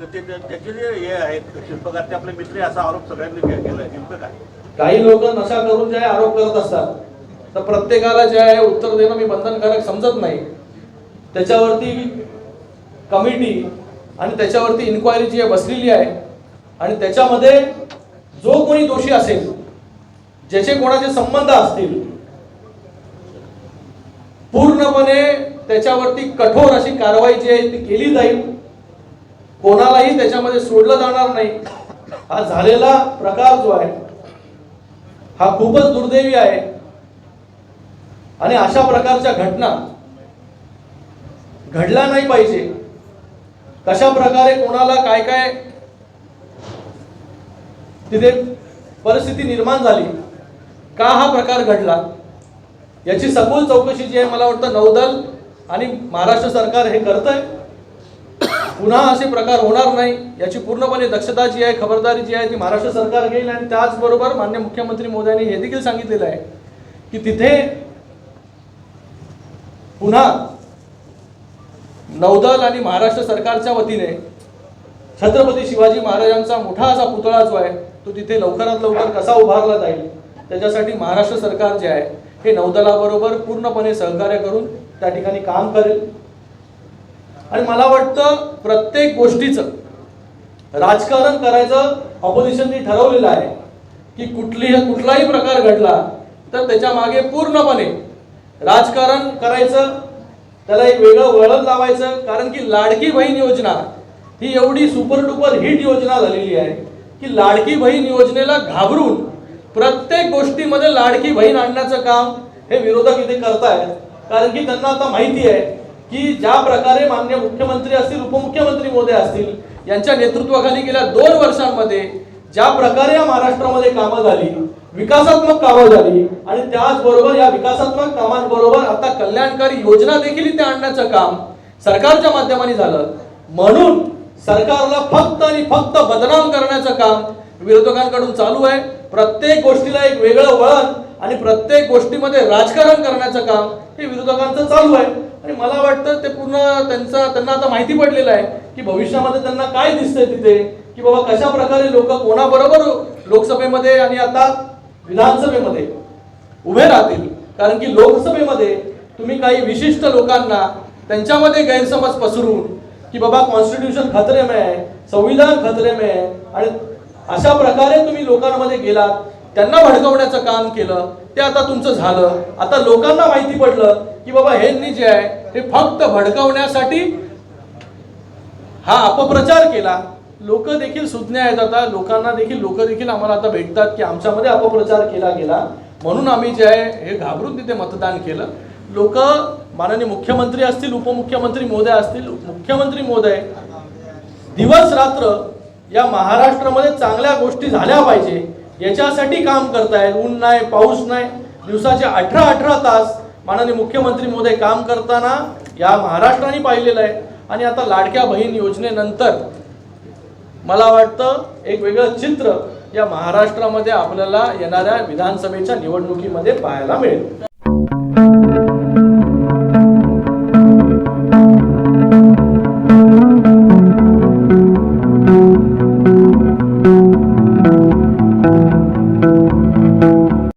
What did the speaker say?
तर ते त्याचे जे हे आहेत शिल्पकार ते आपले मित्र असा आरोप सगळ्यांनी केला नेमकं काय? काही लोक नशा करून जे आरोप करत असतात. तर प्रत्येकाला जे आहे उत्तर देणं मी बंधनकारक समजत नाही. त्याच्यावरती कमिटी आणि त्याच्यावरती इन्क्वायरी जी आहे बसलेली आहे. आणि त्याच्यामध्ये जो कोणी दोषी असेल ज्याचे कोणाचे संबंध असतील पूर्णपणे त्याच्यावरती कठोर अशी कारवाई जी आहे ती केली जाईल. कोणालाही त्याच्यामध्ये सोडलं जाणार नाही. हा झालेला प्रकार जो आहे हा खूपच दुर्दैवी आहे. आणि अशा प्रकारच्या घटना घडल्या नाही पाहिजे. कशा प्रकारे कोणाला काय काय तिथे परिस्थिती निर्माण झाली का हा प्रकार घडला याची सखोल चौकशी जी आहे मला वाटतं नौदल आणि महाराष्ट्र सरकार हे करत आहे पुन्हा असे प्रकार होणार नाही याची पूर्णपणे दक्षता जी आहे खबरदारी जी आहे ती महाराष्ट्र सरकार घेईल आणि त्याचबरोबर मान्य मुख्यमंत्री मोदयांनी हे देखील सांगितलेलं आहे की तिथे पुन्हा नौदल आणि महाराष्ट्र सरकारच्या वतीने छत्रपती शिवाजी महाराजांचा मोठा असा पुतळा जो आहे तो तिथे लवकरात लवकर कसा उभारला जाईल त्याच्यासाठी महाराष्ट्र सरकार जे आहे हे नौदलाबरोबर पूर्णपणे सहकार्य करून त्या ठिकाणी काम करेल. आणि मला वाटतं प्रत्येक गोष्टीचं राजकारण करायचं ऑपोजिशननी ठरवलेलं आहे की कुठली कुठलाही प्रकार घडला तर त्याच्यामागे पूर्णपणे राजकारण करायचं त्याला एक वेगळं वळण लावायचं कारण की लाडकी बहीण योजना ही एवढी सुपर डुपर हिट योजना झालेली आहे की लाडकी बहीण योजनेला घाबरून प्रत्येक गोष्टीमध्ये लाडकी बहीण आणण्याचं काम हे विरोधक इथे करतायत. कारण की त्यांना आता माहिती आहे की ज्या प्रकारे मान्य मुख्यमंत्री असतील उपमुख्यमंत्री मोदी असतील यांच्या नेतृत्वाखाली गेल्या दोन वर्षांमध्ये ज्या प्रकारे या महाराष्ट्रामध्ये कामं झाली विकासात्मक कामं झाली आणि त्याचबरोबर या विकासात्मक कामांबरोबर आता कल्याणकारी योजना देखील इथे आणण्याचं काम सरकारच्या माध्यमाने झालं. म्हणून सरकारला फक्त आणि फक्त बदनाम करण्याचं काम विरोधकांकडून चालू आहे. प्रत्येक गोष्टीला एक वेगळं वळण आणि प्रत्येक गोष्टीमध्ये राजकारण करण्याचं काम हे विरोधकांचं चालू आहे. आणि मला वाटतं ते पूर्ण त्यांचा त्यांना आता माहिती पडलेलं आहे की भविष्यामध्ये त्यांना काय दिसतंय तिथे की बाबा कशा प्रकारे लोक कोणाबरोबर लोकसभेमध्ये आणि आता विधानसभेमध्ये उभे राहतील. कारण की लोकसभेमध्ये तुम्ही काही विशिष्ट लोकांना त्यांच्यामध्ये गैरसमज पसरून की बाबा कॉन्स्टिट्यूशन खतरे में आहे संविधान खतरे में आहे आणि अशा प्रकारे तुम्ही लोकांमध्ये गेलात त्यांना भडकवण्याचं काम केलं ते आता तुमचं झालं. आता लोकांना माहिती पडलं की बाबा ह्यांनी जे आहे ते फक्त भडकवण्यासाठी हा अपप्रचार केला. लोक देखील सुज्ञ आहेत आता. लोकांना देखील लोक देखील आम्हाला आता भेटतात की आमच्यामध्ये अपप्रचार केला गेला. म्हणून आम्ही जे आहे हे घाबरून तिथे मतदान केलं. लोक माननीय मुख्यमंत्री असतील उपमुख्यमंत्री मोदय असतील मुख्यमंत्री मोदय दिवस रात्र या महाराष्ट्रामध्ये चांगल्या गोष्टी झाल्या पाहिजे. याच्यासाठी काम करतायत. ऊन नाही पाऊस नाही. दिवसाचे अठरा अठरा तास माननीय मुख्यमंत्री मोदय काम करताना या महाराष्ट्राने पाहिलेलं आहे. आणि आता लाडक्या बहीण योजनेनंतर मला वाटतं एक वेगळं चित्र या महाराष्ट्रामध्ये आपल्याला येणाऱ्या विधानसभेच्या निवडणुकीमध्ये पाहायला मिळेल.